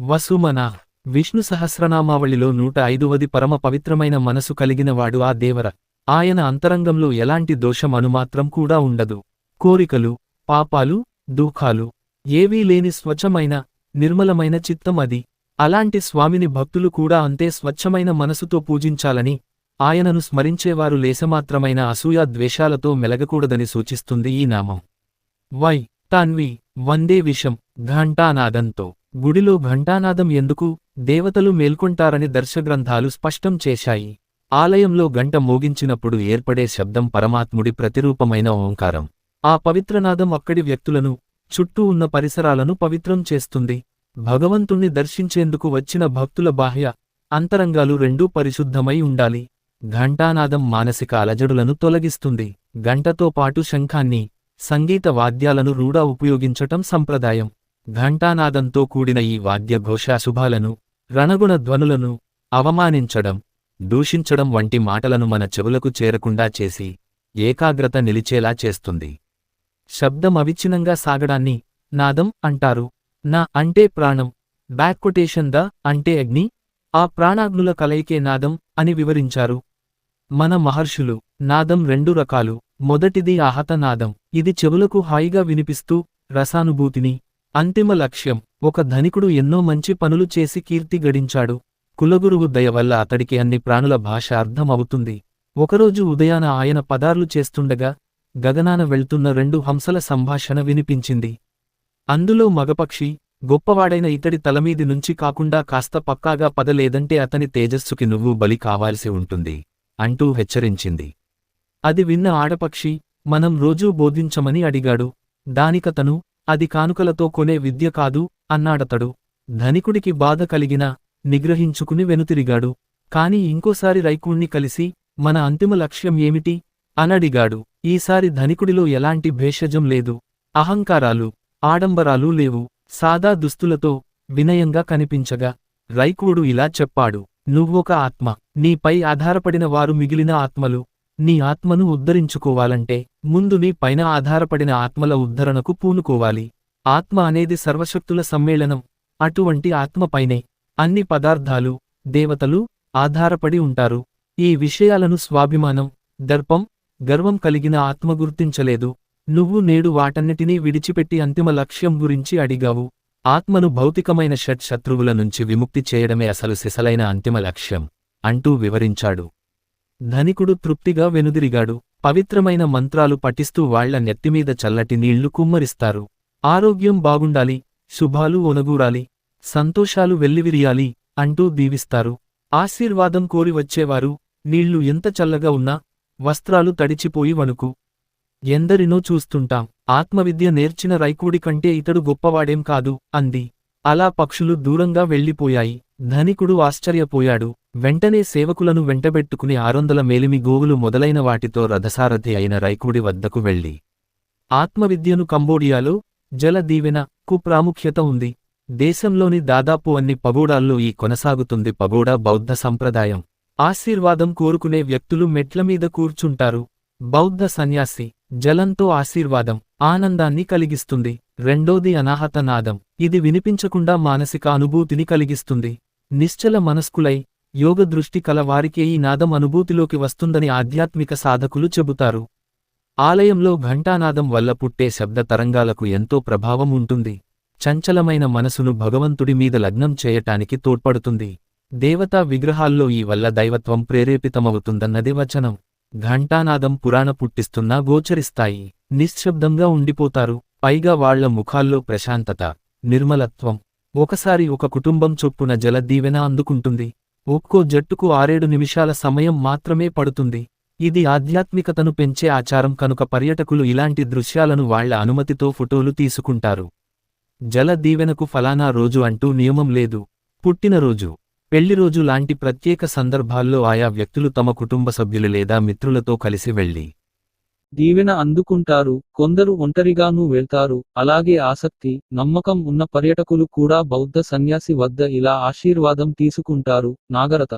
వసుమన. విష్ణు సహస్రనామావళిలో నూట ఐదువది పరమ పవిత్రమైన మనసు కలిగినవాడు ఆ దేవర. ఆయన అంతరంగంలో ఎలాంటి దోషం అనుమాత్రం కూడా ఉండదు. కోరికలు పాపాలు దుఃఖాలు ఏవీ లేని స్వచ్ఛమైన నిర్మలమైన చిత్తం అది. అలాంటి స్వామిని భక్తులు కూడా అంతే స్వచ్ఛమైన మనసుతో పూజించాలని ఆయనను స్మరించేవారు లేసమాత్రమైన అసూయా ద్వేషాలతో మెలగకూడదని సూచిస్తుంది ఈ నామం. వై తాన్వి వందే విషం ఘంటానాదంతో. గుడిలో ఘంటానాదం ఎందుకు? దేవతలు మేల్కొంటారని దర్శగ్రంథాలు స్పష్టం చేశాయి. ఆలయంలో గంట మోగించినప్పుడు ఏర్పడే శబ్దం పరమాత్ముడి ప్రతిరూపమైన ఓంకారం. ఆ పవిత్రనాదం అక్కడి వ్యక్తులను చుట్టూ ఉన్న పరిసరాలను పవిత్రం చేస్తుంది. భగవంతుణ్ణి దర్శించేందుకు వచ్చిన భక్తుల బాహ్య అంతరంగాలు రెండూ పరిశుద్ధమై ఉండాలి. ఘంటానాదం మానసిక అలజడులను తొలగిస్తుంది. గంటతో పాటు శంఖాన్ని సంగీత వాద్యాలను రూడా ఉపయోగించటం సంప్రదాయం. ఘంటానాదంతో కూడిన ఈ వాద్య ఘోషాశుభాలను రణగుణ ధ్వనులను అవమానించడం దూషించడం వంటి మాటలను మన చెవులకు చేరకుండా చేసి ఏకాగ్రత నిలిచేలా చేస్తుంది. శబ్దం అవిచ్ఛిన్నంగా సాగడాన్ని నాదం అంటారు. నా అంటే ప్రాణం బ్యాక్ కొటేషన్ ద అంటే అగ్ని ఆ ప్రాణాగ్నుల కలయికే నాదం అని వివరించారు. మన మహర్షులు నాదం రెండు రకాలు మొదటిది ఆహత నాదం. ఇది చెవులకు హాయిగా వినిపిస్తూ రసానుభూతిని అంతిమ లక్ష్యం. ఒక ధనికుడు ఎన్నో మంచి పనులు చేసి కీర్తి గడించాడు. కులగురువు దయ వల్ల అతడికి అన్ని ప్రాణుల భాష అర్థమవుతుంది. ఒకరోజు ఉదయాన ఆయన పదార్లు చేస్తుండగా గగనాన వెళ్తున్న రెండు హంసల సంభాషణ వినిపించింది. అందులో మగపక్షి గొప్పవాడైన ఇతడి తలమీది నుంచి కాకుండా కాస్త పక్కాగా పదలేదంటే అతని తేజస్సుకి నువ్వు బలి కావాల్సి ఉంటుంది అంటూ హెచ్చరించింది. అది విన్న ఆడపక్షి మనం రోజూ బోధించమని అడిగాడు. దానికతను అది కానుకలతో కొనే విద్య కాదు అన్నాడతడు. ధనికుడికి బాధ కలిగినా నిగ్రహించుకుని వెనుతిరిగాడు. కాని ఇంకోసారి రైకుణ్ణి కలిసి మన అంతిమ లక్ష్యం ఏమిటి? అనడిగాడు. ఈసారి ధనికుడిలో ఎలాంటి భేషజం లేదు. అహంకారాలు ఆడంబరాలు లేవు. సాదా దుస్తులతో వినయంగా కనిపించగా రైకుడు ఇలా చెప్పాడు. నువ్వొక ఆత్మ. నీపై ఆధారపడిన వారు మిగిలిన ఆత్మలు. నీ ఆత్మను ఉద్ధరించుకోవాలంటే ముందు నీ పైన ఆధారపడిన ఆత్మల ఉద్ధరణకు పూనుకోవాలి. ఆత్మ అనేది సర్వశక్తుల సమ్మేళనం. అటువంటి ఆత్మపైనే అన్ని పదార్థాలు దేవతలు ఆధారపడి ఉంటారు. ఈ విషయాలను స్వాభిమానం దర్పం గర్వం కలిగిన ఆత్మ గుర్తించలేదు. నువ్వు నేడు వాటన్నిటినీ విడిచిపెట్టి అంతిమ లక్ష్యం గురించి అడిగావు. ఆత్మను భౌతికమైన షట్ శత్రువుల నుంచి విముక్తి చేయడమే అసలు సిసలైన అంతిమ లక్ష్యం అంటూ వివరించాడు. ధనికుడు తృప్తిగా వెనుదిరిగాడు. పవిత్రమైన మంత్రాలు పఠిస్తూ వాళ్ళ నెత్తిమీద చల్లటి నీళ్ళు కుమ్మరిస్తారు. ఆరోగ్యం బాగుండాలి శుభాలు ఒనగూరాలి సంతోషాలు వెల్లివిరియాలి అంటూ దీవిస్తారు. ఆశీర్వాదం కోరి వచ్చేవారు నీళ్ళు ఎంత చల్లగా ఉన్నా వస్త్రాలు తడిచిపోయి వణుకు. ఎందరినో చూస్తుంటాం ఆత్మవిద్య నేర్చిన రైకూడి కంటే ఇతడు గొప్పవాడేం కాదు అంది. అలా పక్షులు దూరంగా వెళ్ళిపోయాయి. ధనికుడు ఆశ్చర్యపోయాడు. వెంటనే సేవకులను వెంటబెట్టుకుని ఆరొందల మేలిమి గోవులు మొదలైన వాటితో రథసారథి అయిన రైకుడి వద్దకు వెళ్ళి ఆత్మవిద్యను కంబోడియాలో జల దీవెన కు ప్రాముఖ్యత ఉంది. దేశంలోని దాదాపు అన్ని పగోడాల్లో ఈ కొనసాగుతుంది. పగోడా బౌద్ధ సంప్రదాయం. ఆశీర్వాదం కోరుకునే వ్యక్తులు మెట్లమీద కూర్చుంటారు. బౌద్ధ సన్యాసి జలంతో ఆశీర్వాదం ఆనందాన్ని కలిగిస్తుంది. రెండోది అనాహత నాదం ఇది వినిపించకుండా మానసిక అనుభూతిని కలిగిస్తుంది. నిశ్చల మనస్కులై యోగ దృష్టి కల వారికే ఈ నాదం అనుభూతిలోకి వస్తుందని ఆధ్యాత్మిక సాధకులు చెబుతారు. ఆలయంలో ఘంటానాదం వల్ల పుట్టే శబ్ద తరంగాలకు ఎంతో ప్రభావం ఉంటుంది. చంచలమైన మనసును భగవంతుడి మీద లగ్నం చేయటానికి తోడ్పడుతుంది. దేవతా విగ్రహాల్లో ఈ వల్ల దైవత్వం ప్రేరేపితమవుతుందన్నది వచనం. ఘంటానాదం పురాణ పుట్టిస్తున్నా గోచరిస్తాయి. నిశ్శబ్దంగా ఉండిపోతారు. పైగా వాళ్ళ ముఖాల్లో ప్రశాంతత నిర్మలత్వం. ఒకసారి ఒక కుటుంబం చొప్పున జలదీవెన అందుకుంటుంది. ఒక్కో జట్టుకు ఆరేడు నిమిషాల సమయం మాత్రమే పడుతుంది. ఇది ఆధ్యాత్మికతను పెంచే ఆచారం కనుక పర్యటకులు ఇలాంటి దృశ్యాలను వాళ్ళ అనుమతితో ఫోటోలు తీసుకుంటారు. జల దీవెనకు ఫలానా రోజు అంటూ నియమం లేదు. పుట్టినరోజు. పెళ్ళిరోజు లాంటి ప్రత్యేక సందర్భాల్లో ఆయా వ్యక్తులు తమ కుటుంబ సభ్యులు లేదా మిత్రులతో కలిసి వెళ్ళి దీవెన అందుకుంటారు కొందరు ఒంటరిగానూ వెళ్తారు అలాగే ఆసక్తి నమ్మకం ఉన్న పర్యటకులు కూడా బౌద్ధ సన్యాసి వద్ద ఇలా ఆశీర్వాదం తీసుకుంటారు నాగరత